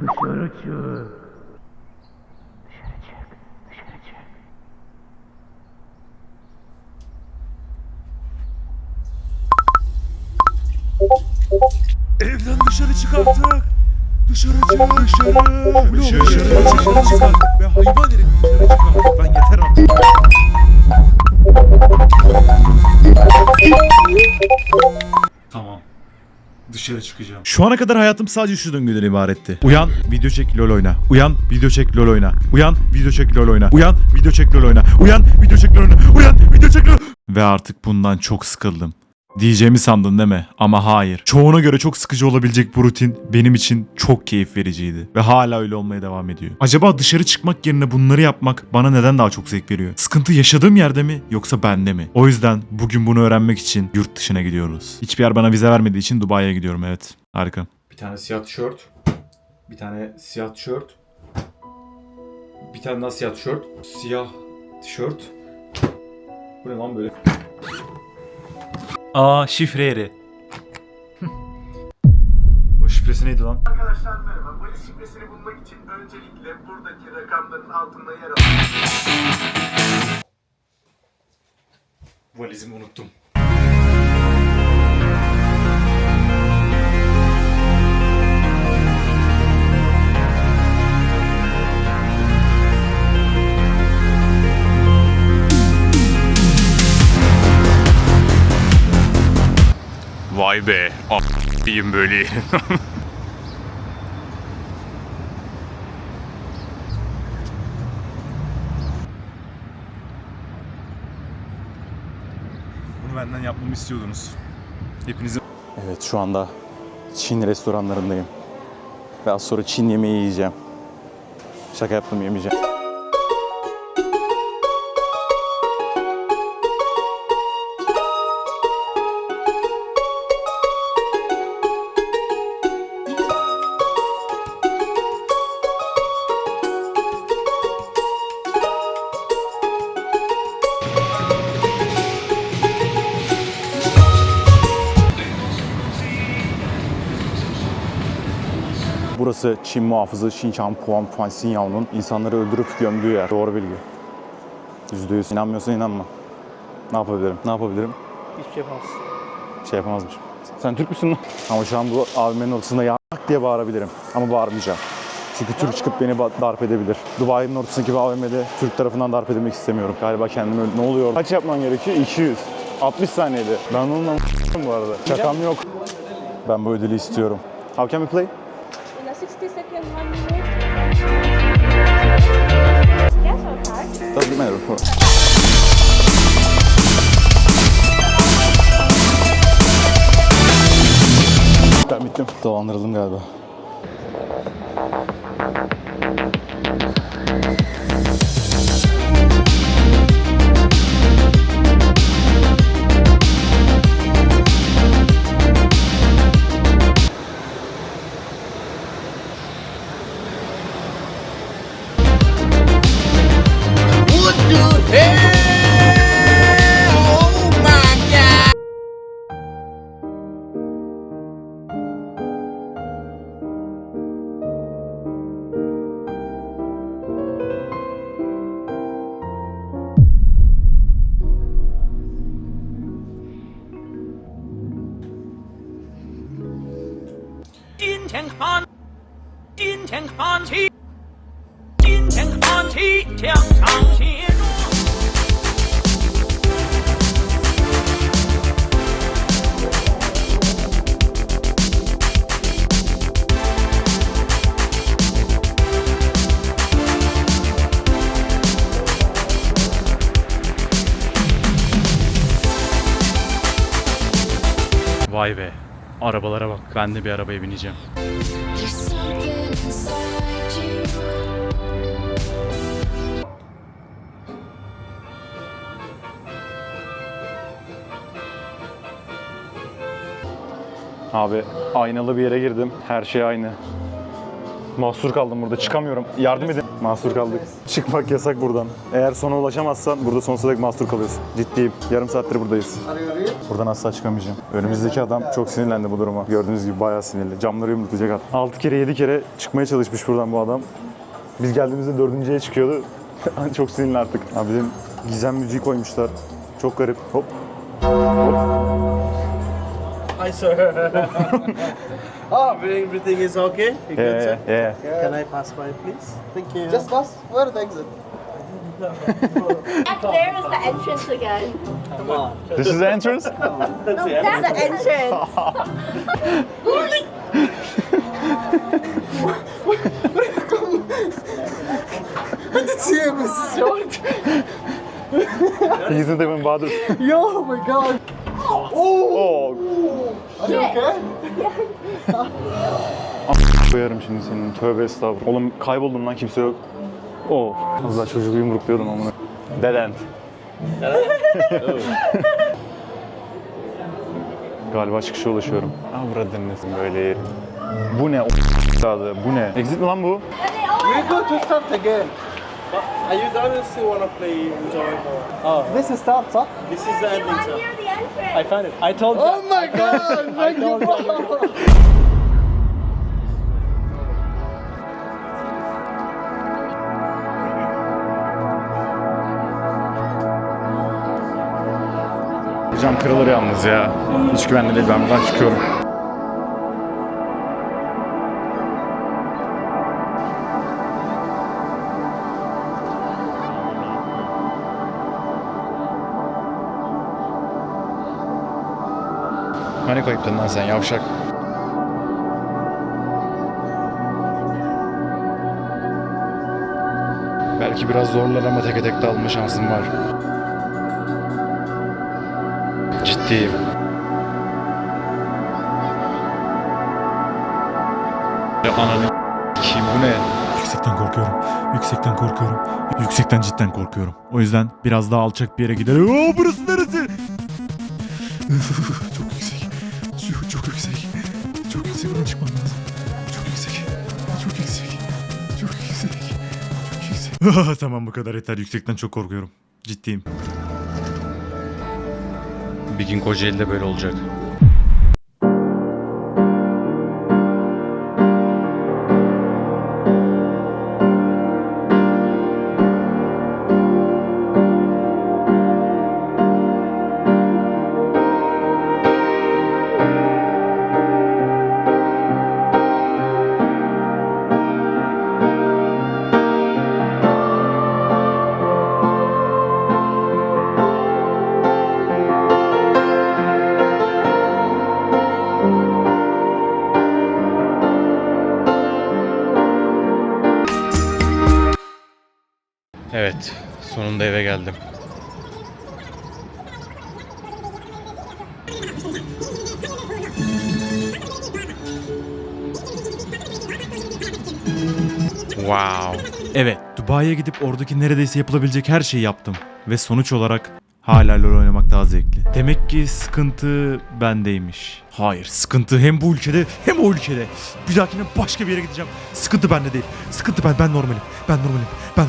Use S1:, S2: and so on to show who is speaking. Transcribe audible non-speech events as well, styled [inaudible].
S1: Dışarı çık. Dışarı çık. Dışarı çık.
S2: Evden dışarı çık artık. Dışarı çık. Dışarı. Dışarı, dışarı, dışarı çık artık. Be hayvan herif dışarı çık artık. Ben yeter artık.
S3: Dışarı çıkacağım. Şu ana kadar hayatım sadece şu döngüden ibaretti. Uyan, video çek, lol oyna. Uyan, video çek, lol oyna. Uyan, video çek, lol oyna. Uyan, video çek, lol oyna. Uyan, video çek, lol oyna. Uyan, video çek, lol Ve artık bundan çok sıkıldım. Diyeceğimi sandın değil mi? Ama hayır. Çoğuna göre çok sıkıcı olabilecek bu rutin benim için çok keyif vericiydi. Ve hala öyle olmaya devam ediyor. Acaba dışarı çıkmak yerine bunları yapmak bana neden daha çok zevk veriyor? Sıkıntı yaşadığım yerde mi yoksa bende mi? O yüzden bugün bunu öğrenmek için yurt dışına gidiyoruz. Hiçbir yer bana vize vermediği için Dubai'ye gidiyorum evet. Harika. Bir tane siyah tişört. Bir tane siyah tişört. Bir tane daha siyah tişört. Siyah tişört. Bu ne lan böyle? Aa şifre yeri. Bunun şifresi neydi lan?
S4: Arkadaşlar merhaba. Valiz şifresini bulmak için öncelikle buradaki rakamların altında yer alan
S3: Valizimi unuttum. Vay be, a**ayım böyle. [laughs] Bunu benden yapmamı istiyordunuz. Hepinize... Evet şu anda Çin restoranlarındayım. Ve az sonra Çin yemeği yiyeceğim. Şaka yaptım yemeyeceğim. Burası Çin muhafızı Xinjiang Puan Fanxinyao'nun insanları öldürüp gömdüğü yer. Doğru bilgi. Yüzde yüz. İnanmıyorsan inanma. Ne yapabilirim? Ne yapabilirim?
S1: Hiçbir şey yapamazsın.
S3: Şey yapamazmışım. Sen Türk müsün lan? Ama şu an bu AVM'nin ortasında ya diye bağırabilirim. Ama bağırmayacağım. Çünkü Türk çıkıp beni darp edebilir. Dubai'nin ortasındaki bir AVM'de Türk tarafından darp edilmek istemiyorum. Galiba kendimi öyle... Ne oluyor? Kaç yapman gerekiyor? 200. 60 saniyede. Ben onunla bu arada. Şakam yok. Ben bu ödülü istiyorum. How can we play?
S5: In a 60 second, one minute. Yes or card?
S3: Doesn't matter. Ben bittim. Dolandırıldım galiba. 金钱看，金钱看齐，金钱看齐，抢抢。Vay be. Arabalara bak. Ben de bir arabaya bineceğim. Abi aynalı bir yere girdim. Her şey aynı. Mahsur kaldım burada. Çıkamıyorum. Yardım edin. Mahsur kaldık. Çıkmak yasak buradan. Eğer sona ulaşamazsan burada sonsuza dek mahsur kalıyorsun. Ciddiyim. Yarım saattir buradayız. Buradan asla çıkamayacağım. Önümüzdeki adam çok sinirlendi bu duruma. Gördüğünüz gibi bayağı sinirli. Camları yumruklayacak adam. 6 kere 7 kere çıkmaya çalışmış buradan bu adam. Biz geldiğimizde dördüncüye çıkıyordu. [laughs] çok sinirli artık. Abi dedim gizem müziği koymuşlar. Çok garip. Hop.
S6: Hi, sir. [laughs] oh, everything is okay? You good,
S3: Yeah,
S6: sir?
S3: yeah.
S6: Can I pass by, please? Thank you.
S7: Just pass. Where the exit?
S5: Back there is the entrance again.
S6: Come on.
S3: This is the entrance?
S6: That's the
S5: That's the entrance. [laughs]
S7: See him, Mrs. Short.
S3: He's in the Bahadur.
S7: Yo, oh my god.
S3: Oh.
S7: Are you okay?
S3: Koyarım şimdi senin. Tövbe estağfurullah. Oğlum kayboldum lan kimse yok. Oh. Az daha çocuğu yumrukluyordum amına. Dead end. Galiba çıkışa ulaşıyorum. Avra dinlesin böyle yeri. Bu ne? O sağdı. Bu ne? Exit mi lan bu?
S7: We go to start again.
S6: Are you done or still want to play enjoy more? Oh,
S7: This is start, huh?
S6: this is the ending, sir. I found it. I told you.
S7: Oh my god! Thank you.
S3: Cam kırılır yalnız ya. Hiç güvenli değil. Ben buradan çıkıyorum. Hani kayıptın lan sen yavşak? Belki biraz zorlar ama teke tek de alma şansım var. Ciddiyim. Ya ananı kim bu ne? Yüksekten korkuyorum. Yüksekten korkuyorum. Yüksekten cidden korkuyorum. O yüzden biraz daha alçak bir yere gidelim. Oo burası neresi? [laughs] çok yüksek. Çok, yüksek. Çok yüksek buradan çıkmam lazım. Çok yüksek. Çok yüksek. Çok yüksek. Çok yüksek. tamam bu kadar yeter. Yüksekten çok korkuyorum. Ciddiyim. Bir gün Kocaeli'de böyle olacak. Evet, sonunda eve geldim. Wow. Evet, Dubai'ye gidip oradaki neredeyse yapılabilecek her şeyi yaptım. Ve sonuç olarak hala LoL oynamak daha zevkli. Demek ki sıkıntı bendeymiş. Hayır, sıkıntı hem bu ülkede hem o ülkede. Bir dahakine başka bir yere gideceğim. Sıkıntı bende değil. Sıkıntı ben, ben normalim. Ben normalim. Ben